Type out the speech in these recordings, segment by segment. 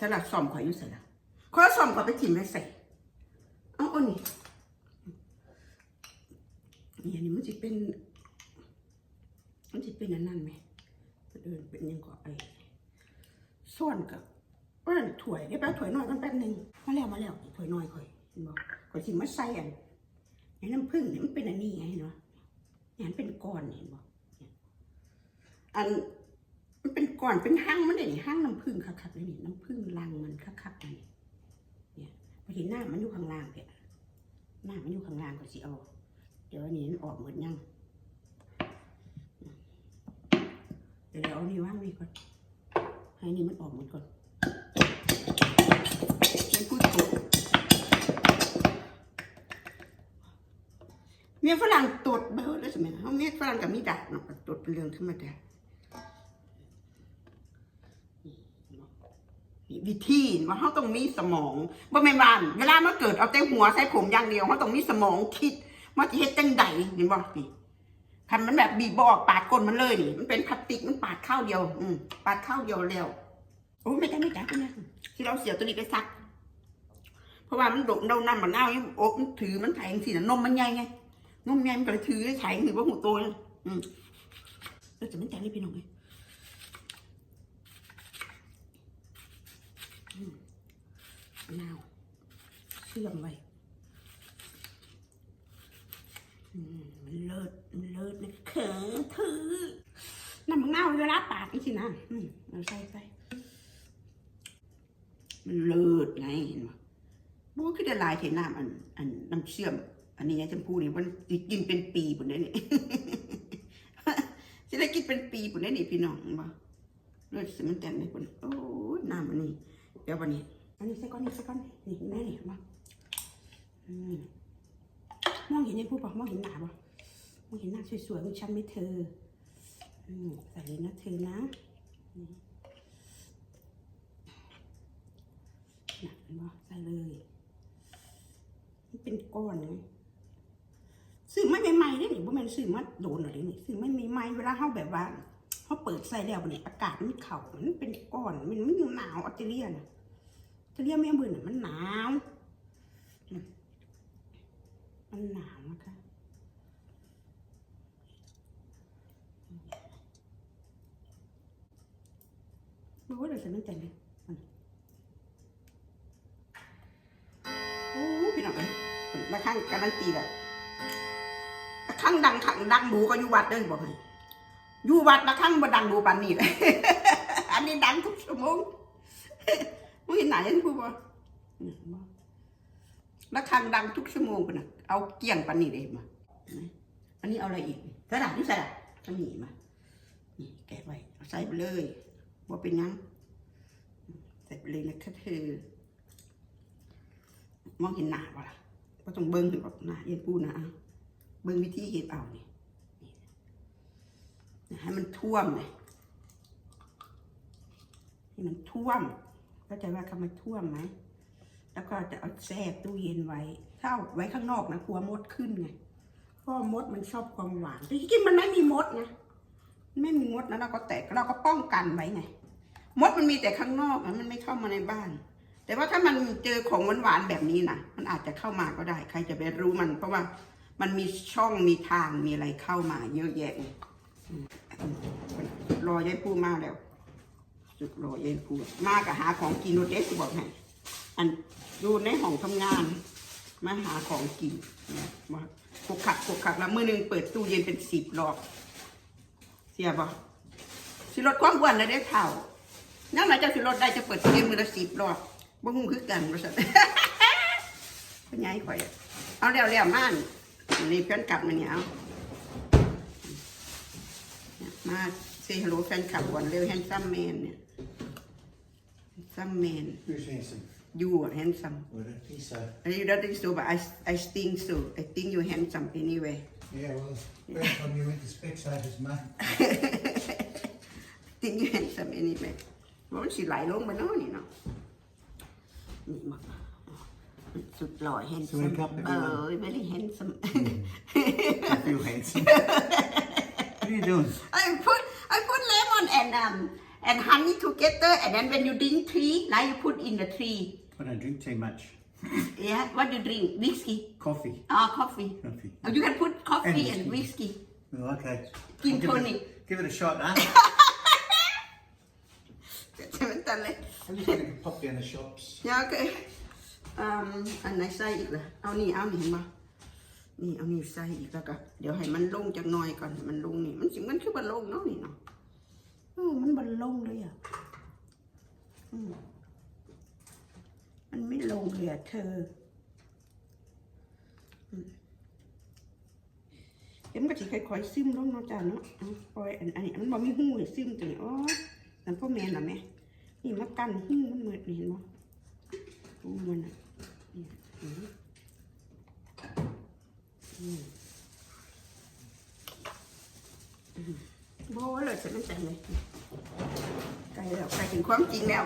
สลัดซ่อมข่อยอยู่ใส่ละข่อยซ่อมข่อยไปถิ่มไปใส่เอาอานี่นี่อันนี้มันจะเป็น มันจะเป็นอันนั้นไหมเดินเป็นยังก็ไอ้ส่วนกับว่าถ้วยเดี๋ยวแป๊บถ้วยน้อยกันแป๊บหนึ่งมาแล้วมาแล้วถ้วยน้อยข่อยบอกข่อยสิมาใส่อันไอ้น้ำผึ้งเนี่ยมันเป็นอันนี้ไงเห็นบ่เนี่ยมันเป็นก้อนเห็นบ่เนี่ยอัน มันเป็นก้อนเป็นห้างมันเลยนี่ห้างน้ำผึ้งคักๆเลยนี่น้ำผึ้งรังมันคักๆเลยนี่เนี่ยพอเห็นหน้ามันอยู่ข้างล่างเพี่ยหน้ามันอยู่ข้างล่างก็สิเอาเดี๋ยวอันนี้มันออกหมดยังเดี๋ยวเอานี่ว่างไว้ก่อนให้นี่มันออกหมดก่อนเป็นพูดถูกเมียฝรั่งตดเบลแล้วใช่ไหมเขาเมียฝรั่งกับมีดักเนาะตดเป็นเรื่องธรรมดา วิธีว่าเขาต้องมีสมองบ่แม่นว่าเวลามันเกิดเอาแต่หัวใส่ผมอย่างเดียวเขาต้องมีสมองคิดว่าจะเฮ็ดจังใดเห็นบ่นี่คันมันแบบบีบบ่ออกปาดก้นมันเลยนี่มันเป็นพลาสติกมันปาดข้าวเดียว อืมปาดข้าวเดียวแล้วโอ้ไม่ได้ไม่ได้ไม่ได้ที่เราเสียตัวนี้ไปซัก เพราะว่ามันโดดเดาน้ำมันเอาอย่างอกมันถือมันแทงสินะนมมันใหญ่ไงนมใหญ่มันก็เลยถือแทงถือว่าหูโตเลยอืมแล้วจะมันแทงได้พี่น้องไง มะ นาวเชื่อมไว้อืมมันเลิศมันเลิศนะเขินถือน้ำมะนาวเวลาปาดนี่สินะอืมเราใส่ใส่มันเลิศไงเห็นไหมบูคือได้หลายเทน้ำอันอันน้ำเชื่อม อันนี้ยายชมพูนี่มันสิกินเป็นปีปุ่นได้นี่จะได้กินเป็นปีปุ่นได้นี่พี่น้องบ่เลิศสิมันแต่งในปุ่นโอ้น้ำอันนี้เดี๋ยววันนี้ อันนี้ใส่ก้อนนี่ใส่ก้อนนี่แม่นี่มาอืมมองเห็นยังพูดปะมองเห็นหนาปะมองเห็นหน้าสวยๆของฉันไม่เธออืมใส่เลยนะเธอนะหนักเห็นปะใส่เลยมันเป็นก้อนเลยซื้อไม่ใหม่ๆได้หนิบ่แม่นซื้อมาโดนอะไรนี่ซื้อไม่ใหม่ๆเวลาเฮาแบบว่าเขาเปิดใส่แล้วเนี่ยอากาศมันเข่ามันเป็นก้อนมันมันหนาวออสเตรเลียนะ จะเรียกแม่เบื่อน่ะมันหนาว มันหนาวนะคะบอกว่าเดี๋ยวฉันไม่แต่งเลยมโอ้พี่น้องเอ้ยมาข้างการันตีแบบข้างดังขังดังดูก็อยู่วัดเด้อบอกให้อยู่วัดละข้างบ่ดังดูปานนี้เลยอันนี้ดังทุกชั่วโมง มึงเห็นไหนยันพูดบ่เนี่ยบ่ระฆังดังทุกชั่วโมงปะนะเอาเกี่ยงปันนี่เลยมาอันนี้เอาอะไรอีกสระนี่สระก็มีมานี่แกะไว้เอาใส่ไปเลยว่าเป็นยังใส่ไปเลยนะคะเธอมองเห็นหน้าบ่ล่ะก็ต้องเบิ้งเห็นแบบหน้าเย็นปูนะเบิ้งวิธีเห็นเอานี่นี่ให้มันท่วมเลยให้มันท่วม เข้าใจว่าคำว่าท่วมไหม แล้วก็จะเอาแช่ตู้เย็นไว้ ถ้าเอาไว้ข้างนอกนะกลัวมดขึ้นไง เพราะมดมันชอบความหวานแต่จริงมันไม่มีมดนะ ไม่มีมดนะเราก็แตกเราก็ป้องกันไว้ไง มดมันมีแต่ข้างนอกอะมันไม่เข้ามาในบ้าน แต่ว่าถ้ามันเจอของหวานๆแบบนี้นะมันอาจจะเข้ามาก็ได้ ใครจะไปรู้มัน เพราะว่ามันมีช่องมีทางมีอะไรเข้ามา เยอะแยะรอยายปูมาแล้ว สุดรอเย็นพูดมากับหาของกินโนเดสบอกให้อันอยู่ในห้องทำงาน มาหาของกินนี่ยมาคุกขักคุกขักแล้วมือหนึงเปิดตู้เย็นเป็นสิบรอบเสียบ่สิลดความอ้วนเลยได้เท่านั่นหมายจะสิลดได้จะเปิดตู้เย็นมือละสิบรอบบ่งคือกันบริษัทเป็นไงข่อยเอาแล้วแล้วม่านนี่เพื่อนกลับมาเนี่ยเอามาเซฮัลโหลแฟนคลับก่อนเร็วแฮนซัมแมนเนี่ย ซัมแมน Who's handsome? you are handsome I don't think so. you don't think so but I I think so I think you handsome anyway Yeah, well, first time you went to Specsavers, mate. think you handsome anyway ว่ามันสิไหลลงมาเนาะนี่เนาะนี่มาสุดหล่อ handsome wake up เอ everyone. อ very handsome I feel handsome. what are you doing? I put I put lemon and um and honey together and then when you drink tea now you put in the tea I don't drink too much. yeah what you drink whiskey Coffee. ah coffee Coffee. Oh, you can put coffee And and whiskey Oh, okay. Gin I'll give it a- tonic. Give it a shot, huh? ใช่ไหมตันเลย I'm just going to pop down the shops. ยาโอเคอืมอันไหนใส่อีกล่ะเอานี่เอานี่เห็นปะนี่เอานี่ใส่อีกแล้วก็เดี๋ยวให้มันลงจากหน่อยก่อนให้มันลงนี่มันสิมันคือบันลงเนาะนี่เนาะเออมันบันลงเลยอะ อืมมันไม่ลงเลยอะเธอเดี๋ยวมันก็สิค่อยๆซึมลงเนาะจ้าเนาะเอาปล่อยอันนี้มันบ่มีหูเลยซึมตัวนี้อ๋อนั่นพ่อแม่นเหรอแม่นี่มากันหูมันเหมือนเห็นบ่หูมันอะนี่อืมอืม โบ้เลยฉันไม่ใจเลยใกล้แล้วใกล้ถึงความจริงแล้ว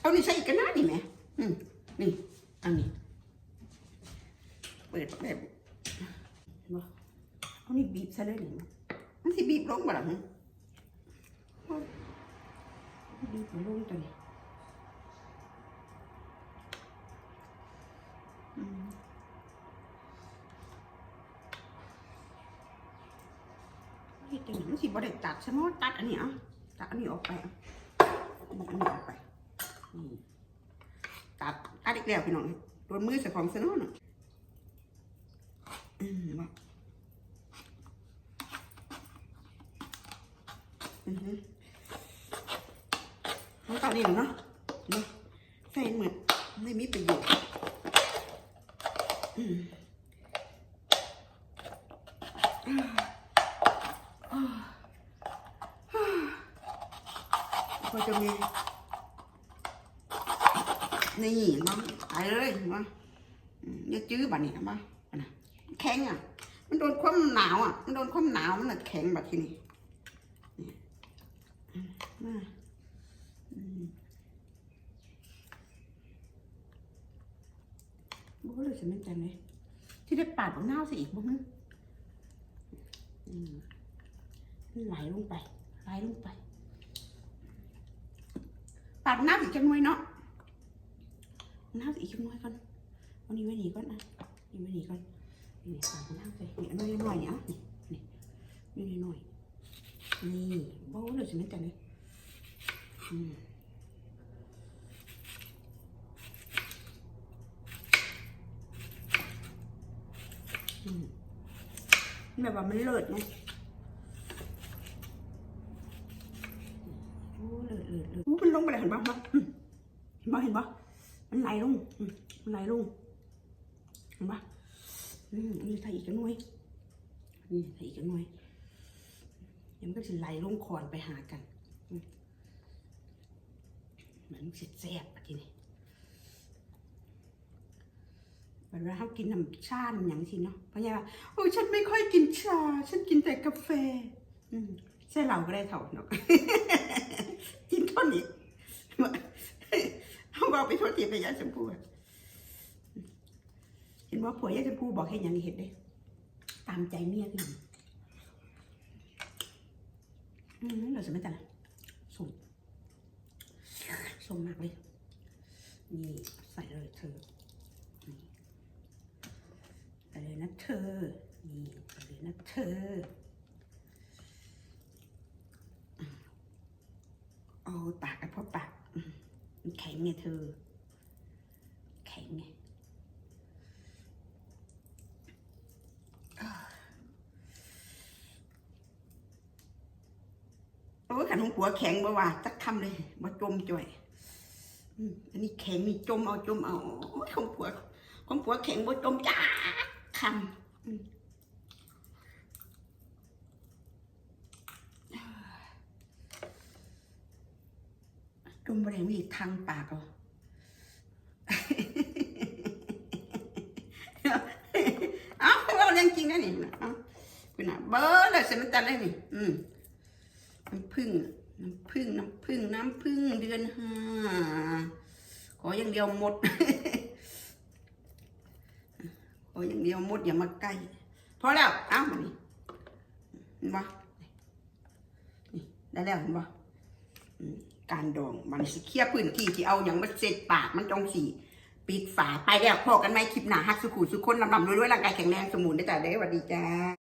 เอานี่ใส่อีกกันนะนี่แม่อืมนี่เอานี่เปิดแบบบ่เอานี่บีบซะเลยนี่มันสิบีบลงบ่ล่ะฮะบีบลงตัวนี้อืมเฮ็ ดจังได๋มันสิบ่ได้ตัดซะมั้งตัดอันนี้เอาตัดอันนี้ออกไปเอาอันนี้ออกไปนี่ตัดตัดอีกแล้วพี่น้องโดนมือใส่ของซะเนาะน่ะอืมว่ะอือฮึเอาตอนนี้เนาะเนาะใส่เหมือนไม่มีประโยชน์อืม ก็จะมี นี่มั้งไปเลยมั้งอืมอย่จื้อบัดนี้นะบ้านะแข็งอะ มันโดนความหนาวอะ มันโดนความหนาวมันเลยแข็งแบบที่นี่มาอืมบ่เลยฉันไม่ใจเลยที่ได้ปาดของหน้าสิอีกบ้งอืมมันไหลลงไปไหลลงไป ปาดหน้าอีจังหน่อยเนาะหน้าอีจังหน่อยก่อนเอานี่ไว้นี่ก่อนนะนี่ไว้นี่ก่อนนี่ใส่น้ำไปนี่เอาน้อยหน่อยเนี่ยนี่นี่หน่อยนี่บ้าเลยใช่ไหมจ๊ะเนี่ยอืมแบบว่ามันเลิศไงโอ้เลิศเลิศเลิศโอ้มันลงไปเลยเห็นปะเห็นปะเห็นปะมันไหลลงมันไหลลงเห็นปะอืมนี่ใส่อีกกันหน่วยนี่ใส่อีกกันหน่วยเดี๋ยวมันก็จะไหลลงคอนไปหากันเหมือนเสียแซ่บทีนี้เวลาเขากินน้ำชาอย่างสิเนาะเพราะว่าโอ้ฉันไม่ค่อยกินชา ฉันกินแต่กาแฟ อืมใช่เราก็ได้เท่าเนาะกินเท่านี้ เขาไปโทษทีไปยาชมพูเห็นว่าผัวยายชมพูบอกให้อย่างเห็นได้ ตามใจเมียพี่หนุ่มอืมเราจะไม่แต่ละส่งส่งมากเลย นี่ใส่เลยเธอใส่เลยนะเธอ นี่ใส่เลยนะเธอโอ้ปากกับพ่อปาก แข็งไงเธอ แข็งไงโอ้ยขันของผัวแข็งบ่ว่าจักคำเลยบ่จมจ่อยอันนี้แข็งนี่จมเอาจมเอาโอ้ของผัวของผัวแข็งบ่จมจ้าคำ อืมจมบ่ได้มีทางปากเอาเอ้าเอาเรื่องจริงนะนี่เอ้าคุณน่ะเบอร์เลยเสร็จมันตัดเลยนี่ อืมน้ำผึ้งน้ำผึ้งน้ำผึ้งน้ำผึ้งเดือนห้าขออย่างเดียวหมด ขออย่างเดียวหมดอย่ามาใกล้พอแล้วเอ้ามานี่เห็นปะได้แล้วเห็นปะ การดองมันสิเคลียร์พื้นที่ที่เอาอย่างมาเสร็จปากมันจองสีปิดฝาไปแล้วพอกันไหมคลิปหนาฮักสุขุสุขคนลำลำรวยๆร่างกายแข็งแรงสมุนได้แต่ได้สวัสดีจ้า